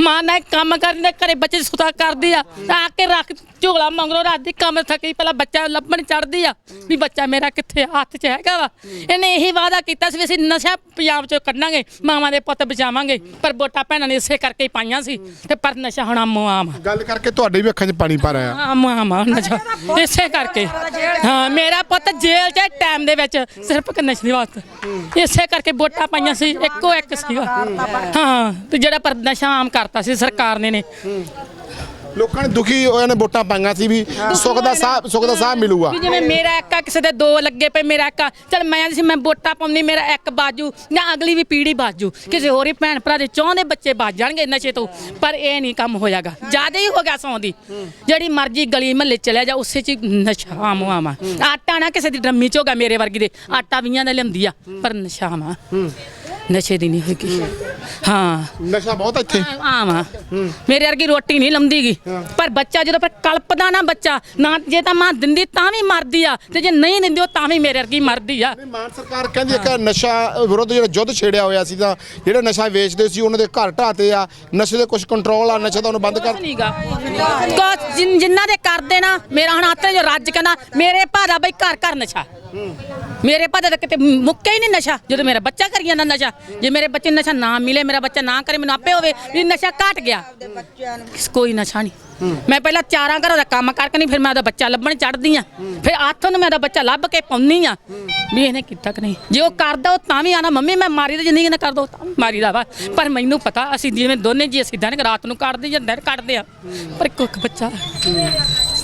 ਮਾਂ ਨੇ ਕੰਮ ਕਰਨੇ ਘਰੇ ਬੱਚੇ ਸੁਤਾ ਕਰਦੀ ਆ ਆ ਕੇ ਰੱਖ ਝੋਲਾ ਮੰਗਰੋ ਰਾਤ ਦੀ ਕੰਮ ਥੱਕੀ ਪਹਿਲਾਂ ਬੱਚਾ ਲੱਭਣ ਚੜਦੀ ਆ ਵੀ ਬੱਚਾ ਮੇਰਾ ਕਿੱਥੇ? ਹੱਥ 'ਚ ਹੈਗਾ ਵਾ। ਇਹਨੇ ਇਹੀ ਵਾਅਦਾ ਕੀਤਾ ਸੀ ਵੀ ਅਸੀਂ ਨਸ਼ਾ ਪੰਜਾਬ 'ਚੋਂ ਕੱਢਾਂਗੇ ਮਾਵਾਂ ਦੇ ਪੁੱਤ ਬਚਾਵਾਂਗੇ ਪਰ ਵੋਟਾਂ ਭੈਣਾਂ ਨੇ ਇਸੇ ਕਰਕੇ ਹੀ ਪਾਈਆਂ ਸੀ ਤੇ ਪਰ ਨਸ਼ਾ ਹੁਣ ਆਮੋ ਆਮ ਆ। ਗੱਲ ਕਰਕੇ ਤੁਹਾਡੇ ਵੀ ਅੱਖਾਂ 'ਚ ਪਾਣੀ ਭਰ ਆਇਆ ਆਮ ਆਮ ਆ ਨਸ਼ਾ ਇਸੇ ਕਰਕੇ। ਹਾਂ ਮੇਰਾ ਪੁੱਤ ਜੇਲ੍ਹ 'ਚ ਟਾਈਮ ਦੇ ਵਿੱਚ ਸਿਰਫ ਇੱਕ ਨਸ਼ੇ ਵਾਸਤੇ। ਇਸੇ ਕਰਕੇ ਵੋਟਾਂ ਪਾਈਆਂ ਸੀ ਇੱਕੋ ਇੱਕ ਸੀਗਾ। ਹਾਂ ਤੇ ਜਿਹੜਾ ਪਰ ਨਸ਼ਾ ਆਮ ਕਰਤਾ ਸੀ ਸਰਕਾਰ ਨੇ ਨੇ। ਲੋਕਾਂ ਨੇ ਦੁਖੀ ਹੋਏ ਨੇ ਵੋਟਾਂ ਪਾਈਆਂ ਸੀ ਵੀ। ਸੁੱਖ ਦਾ ਸਾਹ ਸੁੱਖ ਦਾ ਸਾਹ ਮਿਲੂਗਾ। ਵੀ ਜਿਵੇਂ ਮੇਰਾ ਇੱਕ ਆ ਕਿਸੇ ਦੇ ਦੋ ਲੱਗੇ ਪਏ ਮੇਰਾ ਇੱਕ ਆ ਚਲ ਮੈਂ ਆਂਦੀ ਸੀ ਮੈਂ ਵੋਟਾਂ ਪਾਉਂਦੀ ਮੇਰਾ ਇੱਕ ਬਾਜੂ ਜਾਂ ਅਗਲੀ ਵੀ ਪੀੜੀ ਬਾਜੂ। ਕਿਸੇ ਹੋਰ ਹੀ ਭੈਣ ਭਰਾ ਦੇ ਚਾਹੁੰਦੇ ਬੱਚੇ ਬਚ ਜਾਣਗੇ ਨਸ਼ੇ ਤੋਂ। ਪਰ ਇਹ ਨਹੀਂ ਕੰਮ ਹੋਇਆਗਾ। ਜ਼ਿਆਦਾ ਹੀ ਹੋ ਗਿਆ ਸੌਂਦੀ ਜਿਹੜੀ ਮਰਜ਼ੀ ਗਲੀ ਮਹੱਲੇ ਚਲਿਆ ਜਾ ਉਸੇ ਚ ਹੀ ਨਸ਼ਾ ਆਮ ਆਮਾ ਆਟਾ ਨਾ ਕਿਸੇ ਦੀ ਡਰਮੀ ਚ ਹੋਗਾ ਮੇਰੇ ਵਰਗੀ ਦੇ। ਆਟਾ ਵੀਆਂ ਦਾ ਲਿਆਉਂਦੀ ਆ ਪਰ ਨਸ਼ਾ ਆਮਾ ਨਸ਼ੇ ਦੀ ਨਹੀਂ ਹੋਏਗੀ ਹਾਂ। ਨਸ਼ਾ ਬਹੁਤ ਆ ਇੱਥੇ। ਆਮ ਆ। ਮੇਰੇ ਵਰਗੀ ਰੋਟੀ ਨਹੀਂ ਲੰਦੀਗੀ ਪਰ ਬੱਚਾ ਜਦੋਂ ਪਰ ਕਲਪਦਾ ਨਾ ਬੱਚਾ ਨਾ ਜੇ ਤਾਂ ਮਾਂ ਦਿੰਦੀ ਤਾਂ ਵੀ ਮਰਦੀ ਆ ਤੇ ਜੇ ਨਹੀਂ ਦਿੰਦੀ ਉਹ ਤਾਂ ਵੀ ਮੇਰੇ ਵਰਗੀ ਮਰਦੀ ਆ। ਮਾਨ ਸਰਕਾਰ ਕਹਿੰਦੀ ਹੈ ਕਿ ਨਸ਼ਾ ਵਿਰੁੱਧ ਜਿਹੜਾ ਯੁੱਧ ਛੇੜਿਆ ਹੋਇਆ ਸੀ ਤਾਂ ਜਿਹੜੇ ਨਸ਼ਾ ਵੇਚਦੇ ਸੀ ਉਹਨਾਂ ਦੇ ਘਰ ਢਾਤੇ ਆ ਨਸ਼ੇ ਦੇ ਕੁਝ ਕੰਟਰੋਲ ਆ ਨਸ਼ਾ ਤਾਂ ਉਹਨੂੰ ਬੰਦ ਕਰ ਨਹੀਂਗਾ ਜਿਨ- ਦੇ ਕਰਦੇ ਨਾ ਮੇਰਾ ਹੁਣ ਹੱਥ ਜੋ ਰੱਜ ਕੇ ਨਾ ਮੇਰੇ ਭਾਦਾ ਬਈ ਘਰ ਘਰ ਨਸ਼ਾ। ਮੇਰੇ ਭਾਦਾ ਤਾਂ ਕਿਤੇ ਮੁੱਕਿਆ ਹੀ ਨਹੀਂ ਨਸ਼ਾ ਜਦੋਂ ਮੇਰਾ ਬੱਚਾ ਕਰੀ ਜਾਂਦਾ ਨਸ਼ਾ ਜੇ ਮੇਰੇ ਬੱਚੇ ਨੂੰ ਨਸ਼ਾ ਨਾ ਮਿਲੇ ਮੇਰਾ ਬੱਚਾ ਨਾ ਕਰੇ ਮੈਨੂੰ ਆਪੇ ਹੋਵੇ ਵੀ ਨਸ਼ਾ ਘਟ ਗਿਆ। ਕੋਈ ਨਸ਼ਾ ਨਹੀਂ। ਮੈਂ ਪਹਿਲਾਂ ਚਾਰਾਂ ਘਰਾਂ ਦਾ ਕੰਮ ਕਰਕੇ ਨਹੀਂ ਫਿਰ ਮੈਂ ਉਹਦਾ ਬੱਚਾ ਲੱਭਣ ਚੜਦੀ ਆ ਫਿਰ ਹੱਥ ਨੂੰ ਮੈਂ ਉਹਦਾ ਬੱਚਾ ਲੱਭ ਕੇ ਪਾਉਣੀ ਆ ਵੀ ਇਹਨੇ ਕੀਤਾ ਕਿ ਨਹੀਂ? ਜੇ ਉਹ ਕਰਦਾ ਉਹ ਤਾਂ ਵੀ ਆਣਾ ਮੰਮੀ ਮੈਂ ਮਾਰੀ ਤੇ ਜਿੰਨੀ ਨਾ ਤਾਂ ਵੀ ਮਾਰੀ ਦਾ ਵਾ। ਪਰ ਮੈਨੂੰ ਪਤਾ ਅਸੀਂ ਜਿਵੇਂ ਦੋਨੇ ਜੀ ਅਸੀਂ ਦਿਨ ਰਾਤ ਨੂੰ ਕੱਢਦੇ ਜਾਂ ਦਿਨ ਕੱਢਦੇ ਆ ਪਰ ਇੱਕ ਇੱਕ ਬੱਚਾ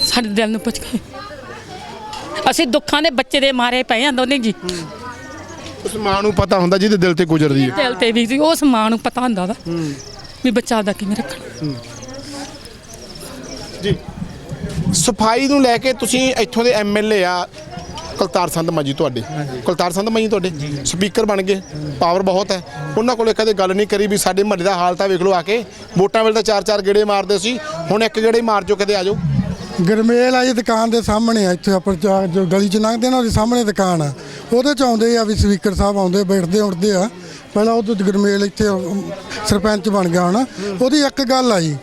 ਸਾਡੇ ਦਿਲ ਨੂੰ ਪੁੱਛ ਕੇ ਅਸੀਂ ਦੁੱਖਾਂ ਦੇ ਬੱਚੇ ਦੇ ਮਾਰੇ ਪਏ ਆ ਦੋਨੇ ਜੀ। ਉਸ ਮਾਂ ਨੂੰ ਪਤਾ ਹੁੰਦਾ ਜਿਹਦੇ ਦਿਲ ਤੇ ਗੁਜ਼ਰਦੀ ਹੈ। ਦਿਲ ਤੇ ਵੀ ਸੀ, ਉਸ ਮਾਂ ਨੂੰ ਪਤਾ ਹੁੰਦਾ ਵਾ ਵੀ ਬੱਚਾ ਦਾ ਕਿਵੇਂ ਰੱਖਣਾ। ਜੀ। ਸਫ਼ਾਈ ਨੂੰ ਲੈ ਕੇ ਤੁਸੀਂ ਇੱਥੋਂ ਦੇ ਐਮਐਲਏ ਆ ਕੁਲਤਾਰ ਸੰਧ ਮਾਜੀ ਤੁਹਾਡੇ। ਕੁਲਤਾਰ ਸੰਧ ਮਾਜੀ ਤੁਹਾਡੇ। ਸਪੀਕਰ ਬਣ ਗਏ। ਪਾਵਰ ਬਹੁਤ ਹੈ। ਉਹਨਾਂ ਕੋਲੇ ਕਦੇ ਗੱਲ ਨਹੀਂ ਕਰੀ ਵੀ ਸਾਡੇ ਮਹੱਲੇ ਦਾ ਹਾਲ ਤਾਂ ਵੇਖ ਲਓ ਆ ਕੇ। ਵੋਟਾਂ ਵੇਲੇ ਤਾਂ ਚਾਰ ਚਾਰ ਗੇੜੇ ਮਾਰਦੇ ਸੀ। ਹੁਣ ਇੱਕ ਗੇੜੇ ਮਾਰ ਜੋ ਕਦੇ ਆ ਜਾਓ। ਗਰਮੇਲ ਆ ਜੀ ਦੁਕਾਨ ਦੇ ਸਾਹਮਣੇ ਆ, ਇੱਥੇ ਆਪਾਂ ਜਾ- ਜੋ ਗਲੀ ਚ ਲੰਘਦੇ ਨਾ, ਉਹਦੇ ਸਾਹਮਣੇ ਦੁਕਾਨ ਆ। ਉਹਦੇ ਚ ਆਉਂਦੇ ਆ ਵੀ ਸਪੀਕਰ ਸਾਹਿਬ ਆਉਂਦੇ, ਬੈਠਦੇ ਉੱਠਦੇ ਆ। ਪਹਿਲਾਂ ਉਹ ਤੋਂ ਗਰਮੇਲ ਇੱਥੇ ਸਰਪੰਚ ਬਣ ਗਿਆ ਹੁਣ ਉਹਦੀ ਇੱਕ ਗੱਲ ਆ ਜੀ।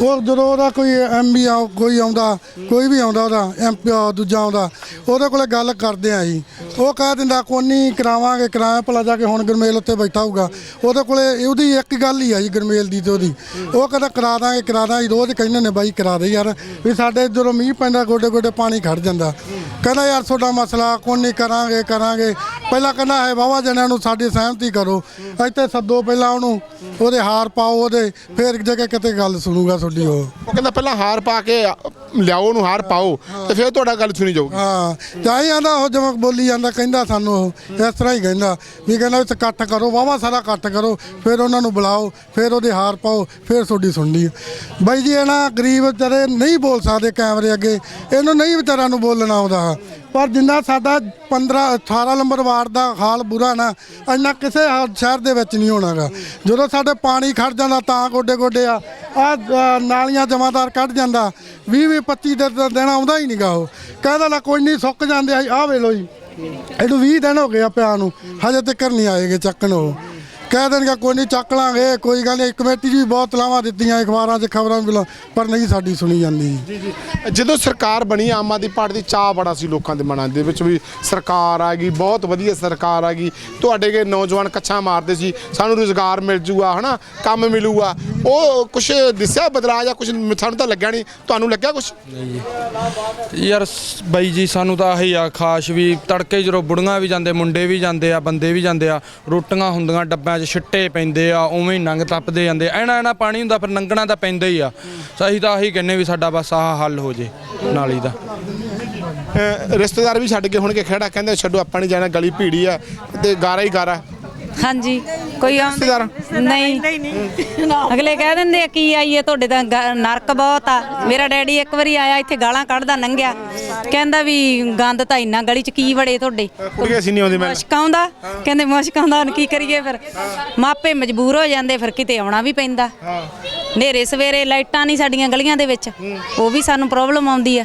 ਉਹ ਜਦੋਂ ਉਹਦਾ ਕੋਈ ਐਮਬੀ ਆ, ਕੋਈ ਆਉਂਦਾ, ਕੋਈ ਵੀ ਆਉਂਦਾ ਉਹਦਾ ਐਮਪੀ ਦੂਜਾ ਆਉਂਦਾ, ਉਹਦੇ ਕੋਲੇ ਗੱਲ ਕਰਦੇ ਆ ਜੀ। ਉਹ ਕਹਿ ਦਿੰਦਾ, ਕੋਈ ਨਹੀਂ ਕਰਾਵਾਂਗੇ, ਕਰਾਇਆ ਭਲਾ ਜਾ ਕੇ ਹੁਣ ਗਰਮੇਲ ਉੱਤੇ ਬੈਠਾ ਹੋਊਗਾ। ਉਹਦੇ ਕੋਲੇ ਉਹਦੀ ਇੱਕ ਗੱਲ ਹੀ ਆ ਜੀ, ਗਰਮੇਲ ਦੀ ਤੇ ਉਹਦੀ। ਉਹ ਕਹਿੰਦਾ, ਕਰਾ ਦਾਂਗੇ ਕਰਾ ਦਾਂਗੇ। ਰੋਜ਼ ਕਹਿੰਦੇ ਨੇ, ਬਾਈ ਕਰਾ ਦੇ ਯਾਰ, ਵੀ ਸਾਡੇ ਜਦੋਂ ਮੀਂਹ ਪੈਂਦਾ ਗੋਡੇ ਗੋਡੇ ਪਾਣੀ ਖੜ ਜਾਂਦਾ। ਕਹਿੰਦਾ, ਯਾਰ, ਤੁਹਾਡਾ ਮਸਲਾ ਕੋਈ ਨਹੀਂ ਕਰਾਂਗੇ ਕਰਾਂਗੇ। ਪਹਿਲਾਂ ਕਹਿੰਦਾ ਹੈ ਬਾਬਾ ਜਣਿਆਂ ਨੂੰ ਸਾਡੀ ਸਹਿਮਤੀ ਕਰੋ। ਇੱਥੇ ਸੱਦੋ ਪਹਿਲਾਂ ਉਹਨੂੰ ਉਹਦੇ ਹਾਰ ਪਾਓ ਉਹਦੇ ਫੇਰ ਜਗ੍ਹਾ ਕਿਤੇ ਗੱਲ ਸੁਣੂਗਾ ਤੁਹਾਡੀ ਉਹ। ਉਹ ਕਹਿੰਦਾ ਪਹਿਲਾਂ ਹਾਰ ਪਾ ਕੇ ਆ- ਲਿਆਓ ਉਹਨੂੰ ਹਾਰ ਪਾਓ ਤੇ ਫਿਰ ਤੁਹਾਡਾ ਗੱਲ ਸੁਣੀ ਜਾਊਗੀ। ਹਾਂ ਚਾਹੀ ਆਂਦਾ ਉਹ ਜਿਵੇਂ ਬੋਲੀ ਜਾਂਦਾ ਕਹਿੰਦਾ ਸਾਨੂੰ ਉਹ ਇਸ ਤਰ੍ਹਾਂ ਹੀ ਕਹਿੰਦਾ ਵੀ ਕਹਿੰਦਾ ਇੱਥੇ ਇਕੱਠ ਕਰੋ ਵਾਵਾ ਸਾਰਾ ਇਕੱਠ ਕਰੋ ਫਿਰ ਉਹਨਾਂ ਨੂੰ ਬੁਲਾਓ ਫਿਰ ਉਹਦੇ ਹਾਰ ਪਾਓ ਫਿਰ ਤੁਹਾਡੀ ਸੁਣਨੀ ਹੈ। ਬਾਈ ਜੀ ਇਹ ਨਾ ਗਰੀਬ ਵਿਚਾਰੇ ਨਹੀਂ ਬੋਲ ਸਕਦੇ ਕੈਮਰੇ ਅੱਗੇ ਇਹਨੂੰ ਨਹੀਂ ਵਿਚਾਰਿਆਂ ਨੂੰ ਬੋਲਣਾ ਆਉਂਦਾ। ਪਰ ਜਿੰਨਾ ਸਾਡਾ 15 18 ਨੰਬਰ ਵਾਰਡ ਦਾ ਹਾਲ ਬੁਰਾ ਨਾ, ਇੰਨਾ ਕਿਸੇ ਹਾਲ- ਸ਼ਹਿਰ ਦੇ ਵਿੱਚ ਨਹੀਂ ਹੋਣਾਗਾ। ਜਦੋਂ ਸਾਡੇ ਪਾਣੀ ਖੜ ਜਾਂਦਾ ਤਾਂ ਗੋਡੇ ਗੋਡੇ ਆ ਆ ਨਾਲੀਆਂ ਜਮਾਦਾਰ ਕੱਢ ਜਾਂਦਾ 20 ਵੀਹ 25 ਦੇ ਤਾਂ ਦਿਨ ਆਉਂਦਾ ਹੀ ਨਹੀਂਗਾ ਉਹ। ਕਹਿੰਦਾ ਨਾ ਕੋਈ ਨਹੀਂ ਸੁੱਕ ਜਾਂਦੇ ਆ, ਆਹ ਵੇਲੋ ਜੀ। ਇਹਨੂੰ 20 ਦਿਨ ਹੋ ਗਏ ਆ ਪਿਆ ਨੂੰ, ਹਜੇ ਤੱਕ ਨਹੀਂ ਆਏਗੇ ਚੱਕਣ ਉਹ। ਕਹਿ ਦੇਣਗੇ, ਕੋਈ ਨਹੀਂ, ਚੱਕ ਲਾਂਗੇ, ਕੋਈ ਗੱਲ ਨਹੀਂ। ਕਮੇਟੀ 'ਚ ਵੀ ਬਹੁਤ ਲਾਵਾਂ ਦਿੱਤੀਆਂ ਅਖਬਾਰਾਂ 'ਚ, ਖਬਰਾਂ ਵੀ ਲਾ- ਪਰ ਨਹੀਂ ਸਾਡੀ ਸੁਣੀ ਜਾਂਦੀ। ਜਦੋਂ ਸਰਕਾਰ ਬਣੀ, ਆਮ ਆਦਮੀ ਪਾਰਟੀ ਦੀ ਚਾਹ ਬੜਾ ਸੀ ਲੋਕਾਂ ਦੇ ਮਨਾਂ ਦੇ ਵਿੱਚ ਵੀ ਸਰਕਾਰ ਆ ਗਈ, ਬਹੁਤ ਵਧੀਆ ਸਰਕਾਰ ਆ ਗਈ। ਤੁਹਾਡੇ ਕੇ ਨੌਜਵਾਨ ਕੱਛਾ ਮਾਰਦੇ ਸੀ, ਸਾਨੂੰ ਰੋਜ਼ਗਾਰ ਮਿਲ ਜੂਗਾ, ਹਨਾ? ਕੰਮ ਮਿਲੂਗਾ। ਉਹ ਕੁਛ ਦਿਸਿਆ ਬਦਲਾਅ ਜਾਂ ਕੁਛ ਸਾਨੂੰ ਤਾਂ ਲੱਗਿਆ ਨਹੀਂ? ਤੁਹਾਨੂੰ ਲੱਗਿਆ ਕੁਛ? ਯਾਰ ਸ- ਬਾਈ ਜੀ ਸਾਨੂੰ ਤਾਂ ਆਹੀ ਆ ਖਾਸ ਵੀ ਤੜਕੇ ਜਦੋਂ ਬੁੜੀਆਂ ਵੀ ਜਾਂਦੇ ਮੁੰਡੇ ਵੀ ਜਾਂਦੇ ਆ ਬੰਦੇ ਵੀ ਜਾਂਦੇ ਆ ਰੋਟੀਆਂ ਹੁੰਦੀਆਂ ਡੱਬਿਆਂ 'ਚ ਛਿੱਟੇ ਪੈਂਦੇ ਆ ਉਵੇਂ ਹੀ ਨੰਗ ਟੱਪਦੇ ਜਾਂਦੇ ਐਨਾ ਐਨਾ ਪਾਣੀ ਹੁੰਦਾ ਫਿਰ ਨੰਗਣਾ ਤਾਂ ਪੈਂਦਾ ਹੀ ਆ। ਸਹੀ ਤਾਂ ਆਹੀ ਕਹਿੰਨੇ ਵੀ ਸਾਡਾ ਬਸ ਆਹ ਹੱਲ ਹੋ ਜੇ ਨਾਲੀ ਦਾ। ਰਿਸ਼ਤੇਦਾਰ ਵੀ ਛੱਡ ਕੇ ਹੋਣਗੇ ਖੜਾ ਕਹਿੰਦੇ ਛੱਡੋ ਆਪਾਂ ਨਹੀਂ ਜਾਣਾ ਗਲੀ ਭੀੜੀ ਆ ਤੇ ਗਾਰਾ ਹੀ ਗਾਰਾ। ਹਾਂਜੀ ਕੋਈ ਆਉਂਦਾ ਰਿਸ਼ਤੇਦਾਰ। ਨਹੀਂ। ਅਗਲੇ ਕਹਿ ਦਿੰਦੇ ਆ ਕੀ ਆਈਏ ਤੁਹਾਡੇ ਤਾਂ ਗ- ਨਰਕ ਬਹੁਤ ਆ। ਮੇਰਾ ਡੈਡੀ ਇੱਕ ਵਾਰੀ ਆਇਆ ਇੱਥੇ ਗਾਲਾਂ ਕੱਢਦਾ ਲੰਘਿਆ ਕਹਿੰਦਾ ਵੀ ਗੰਦ ਤਾਂ ਇੰਨਾ ਗਲੀ ਚ ਕੀ ਵੜੇ ਤੁਹਾਡੇ? ਕੁੜੀਆਂ ਸੀ ਨਹੀਂ ਆਉਂਦੀ ਮੈਂ। ਮੁਸ਼ਕ ਆਉਂਦਾ? ਕਹਿੰਦੇ ਮੁਸ਼ਕ ਆਉਂਦਾ ਹੁਣ ਕੀ ਕਰੀਏ ਫਿਰ? ਮਾਪੇ ਮਜਬੂਰ ਹੋ ਜਾਂਦੇ ਫਿਰ ਕਿਤੇ ਆਉਣਾ ਵੀ ਪੈਂਦਾ। ਨੇਰੇ ਸਵੇਰੇ ਲਾਈਟਾਂ ਨਹੀਂ ਸਾਡੀਆਂ ਗਲੀਆਂ ਦੇ ਵਿੱਚ। ਉਹ ਵੀ ਸਾਨੂੰ ਪ੍ਰੋਬਲਮ ਆਉਂਦੀ ਆ।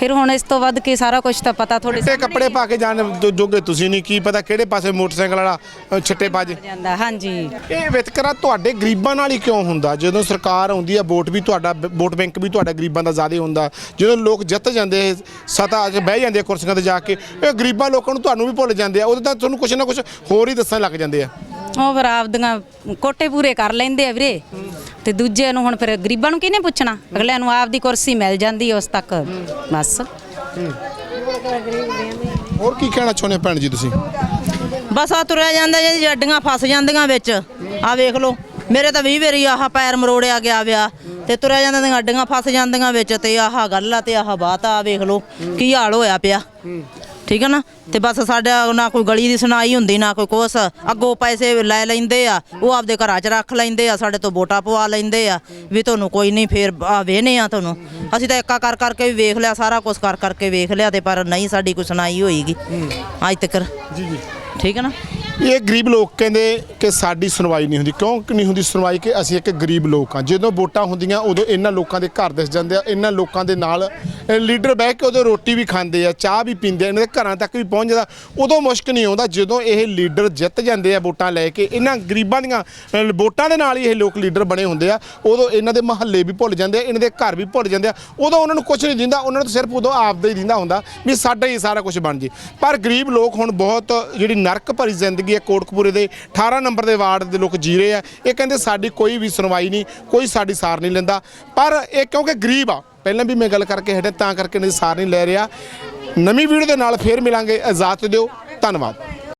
ਫਿਰ ਹੁਣ ਇਸ ਤੋਂ ਵੱਧ ਕੇ ਸਾਰਾ ਕੁਝ ਤਾਂ ਪਤਾ ਤੁਹਾਡੇ ਛਿੱਟੇ ਕੱਪੜੇ ਪਾ ਕੇ ਜਾਣ ਜੋ- ਜੋਗੇ ਤੁਸੀਂ ਨਹੀਂ ਕੀ ਪਤਾ ਕਿਹੜੇ ਪਾਸੇ ਮੋਟਰਸਾਈਕਲ ਵਾਲਾ ਅ, ਛਿੱਟੇ ਜਾਂਦਾ ਹਾਂਜੀ। ਇਹ ਵਿਤਕਰਾ ਤੁਹਾਡੇ ਗਰੀਬਾਂ ਨਾਲ ਹੀ ਕਿਉਂ ਹੁੰਦਾ? ਜਦੋਂ ਸਰਕਾਰ ਆਉਂਦੀ ਹੈ ਵੋਟ ਵੀ ਤੁਹਾਡਾ ਵੋਟ ਬੈਂਕ ਵੀ ਤੁਹਾਡਾ ਗਰੀਬਾਂ ਦਾ ਜ਼ਿਆਦਾ ਹੁੰਦਾ। ਜਦੋਂ ਲੋਕ ਜਿੱਤ ਜਾਂਦੇ ਸਤਾ 'ਚ ਬਹਿ ਜਾਂਦੇ ਆ ਕੁਰਸੀਆਂ ਤੇ ਜਾ ਕੇ ਇਹ ਗਰੀਬਾਂ ਲੋਕਾਂ ਨੂੰ ਤੁਹਾਨੂੰ ਵੀ ਭੁੱਲ ਜਾਂਦੇ ਆ। ਉਦੋਂ ਤਾਂ ਤੁਹਾਨੂੰ ਕੁਛ ਨਾ ਕੁਛ ਹੋਰ ਹੀ ਦੱਸਣ ਲੱਗ ਜਾਂਦੇ ਆ। ਉਹ ਫਿਰ ਆਪਦੀਆਂ ਕੋਟੇ ਪੂਰੇ ਕਰ ਲੈਂਦੇ ਆ ਵੀਰੇ। ਤੇ ਦੂਜੇ ਨੂੰ ਹੁਣ ਫਿਰ ਗਰੀਬਾਂ ਨੂੰ ਕਿਹਨੇ ਪੁੱਛਣਾ? ਅਗਲਿਆਂ ਨੂੰ ਆਪਦੀ ਕੁਰਸੀ ਮਿਲ ਜਾਂਦੀ ਉਸ ਤੱਕ। ਬਸ। ਹੋਰ ਕੀ ਕਹਿਣਾ ਚਾਹੁੰਦੇ ਭੈਣ ਜੀ ਤੁਸੀਂ? ਬਸ ਆ ਤੁਰਿਆ ਜਾਂਦਾ ਜੀ ਅੱਡੀਆਂ ਫਸ ਜਾਂਦੀਆਂ ਵਿੱਚ। ਆ ਵੇਖ ਲਓ ਮੇਰੇ ਤਾਂ 20 ਵਾਰੀ ਆਹ ਪੈਰ ਮਰੋੜਿਆ ਗਿਆ ਵਿਆ। ਤੇ ਤੁਰਿਆ ਜਾਂਦਾ ਦੀਆਂ ਅੱਡੀਆਂ ਫਸ ਜਾਂਦੀਆਂ ਵਿੱਚ ਤੇ ਆਹ ਗੱਲ ਆ ਤੇ ਆਹ ਬਾਤ ਆ ਵੇਖ ਲਓ ਕੀ ਹਾਲ ਹੋਇਆ ਪਿਆ। ਠੀਕ ਹੈ ਨਾ? ਤੇ ਬਸ ਸਾਡਾ ਨਾ ਕੋਈ ਗਲੀ ਦੀ ਸੁਣਾਈ ਹੁੰਦੀ ਨਾ ਕੋਈ ਕੁਛ। ਅੱਗੋਂ ਪੈਸੇ ਲੈ ਲੈਂਦੇ ਆ ਉਹ ਆਪਦੇ ਘਰਾਂ 'ਚ ਰੱਖ ਲੈਂਦੇ ਆ ਸਾਡੇ ਤੋਂ ਵੋਟਾਂ ਪਵਾ ਲੈਂਦੇ ਆ। ਵੀ ਤੁਹਾਨੂੰ ਕੋਈ ਨਹੀਂ ਫੇਰ ਆ ਵੇਹਨੇ ਆ ਤੁਹਾਨੂੰ। ਅਸੀਂ ਤਾਂ ਇੱਕਾ ਕਰ ਕਰਕੇ ਵੀ ਵੇਖ ਲਿਆ ਸਾਰਾ ਕੁਝ ਕਰ ਕਰਕੇ ਵੇਖ ਲਿਆ ਤੇ ਪਰ ਨਹੀਂ ਸਾਡੀ ਕੋਈ ਸੁਣਾਈ ਹੋਈਗੀ। ਅੱਜ ਤੱਕ ਜੀ ਜੀ। ਠੀਕ ਹੈ ਨਾ? ਇਹ ਗਰੀਬ ਲੋਕ ਕਹਿੰਦੇ ਕਿ ਸਾਡੀ ਸੁਣਵਾਈ ਨਹੀਂ ਹੁੰਦੀ। ਕਿਉਂ ਨਹੀਂ ਹੁੰਦੀ ਸੁਣਵਾਈ? ਕਿ ਅਸੀਂ ਇੱਕ ਗਰੀਬ ਲੋਕ ਹਾਂ। ਜਦੋਂ ਵੋਟਾਂ ਹੁੰਦੀਆਂ, ਉਦੋਂ ਇਹਨਾਂ ਲੋਕਾਂ ਦੇ ਘਰ ਦਿਸ ਜਾਂਦੇ ਆ। ਇਹਨਾਂ ਲੋਕਾਂ ਦੇ ਨਾਲ ਲੀਡਰ ਬਹਿ ਕੇ ਉਦੋਂ ਰੋਟੀ ਵੀ ਖਾਂਦੇ ਆ, ਚਾਹ ਵੀ ਪੀਂਦੇ ਆ, ਇਹਨਾਂ ਦੇ ਘਰਾਂ ਤੱਕ ਵੀ ਪਹੁੰਚ ਜਾਂਦਾ। ਉਦੋਂ ਮੁਸ਼ਕ ਨਹੀਂ ਆਉਂਦਾ। ਜਦੋਂ ਇਹ ਲੀਡਰ ਜਿੱਤ ਜਾਂਦੇ ਆ ਵੋਟਾਂ ਲੈ ਕੇ, ਇਹਨਾਂ ਗਰੀਬਾਂ ਦੀਆਂ ਵੋਟਾਂ ਦੇ ਨਾਲ ਹੀ ਇਹ ਲੋਕ ਲੀਡਰ ਬਣੇ ਹੁੰਦੇ ਆ। ਉਦੋਂ ਇਹਨਾਂ ਦੇ ਮਹੱਲੇ ਵੀ ਭੁੱਲ ਜਾਂਦੇ ਆ, ਇਹਨਾਂ ਦੇ ਘਰ ਵੀ ਭੁੱਲ ਜਾਂਦੇ ਆ। ਉਦੋਂ ਉਹਨਾਂ ਨੂੰ ਕੁਝ ਨਹੀਂ ਦਿੰਦਾ, ਉਹਨਾਂ ਨੂੰ ਸਿਰਫ ਉਦੋਂ ਆਪਦਾ ਹੀ ਦਿੰਦਾ ਹੁੰਦਾ ਵੀ ਸਾਡਾ ਹੀ ਸਾਰਾ ਕੁਝ ਬਣ ਜੇ। ਪਰ ਗਰੀਬ ਲੋਕ ਹੁਣ ਬਹੁਤ ਜਿਹੜੀ ਨਰਕ ਭਰੀ ਜ਼ਿੰਦਗੀ ਹੈ ਕੋਟਕਪੂਰੇ ਦੇ 18 ਨੰਬਰ ਦੇ ਵਾਰਡ ਦੇ ਲੋਕ ਜੀ ਰਹੇ ਆ। ਇਹ ਕਹਿੰਦੇ ਸਾਡੀ ਕੋਈ ਵੀ ਸੁਣਵਾਈ ਨਹੀਂ, ਕੋਈ ਸਾਡੀ ਸਾਰ ਨਹੀਂ ਲੈਂਦਾ। ਪਰ ਇਹ ਕਿਉਂਕਿ ਗਰੀਬ ਆ, ਪਹਿਲਾਂ ਵੀ ਮੈਂ ਗੱਲ ਕਰਕੇ ਹਟਿਆ, ਤਾਂ ਕਰਕੇ ਇਹਨਾਂ ਦੀ ਸਾਰ ਨਹੀਂ ਲੈ ਰਿਹਾ। ਨਵੀਂ ਵੀਡੀਓ ਦੇ ਨਾਲ ਫੇਰ ਮਿਲਾਂਗੇ, ਇਜਾਜ਼ਤ ਦਿਓ, ਧੰਨਵਾਦ।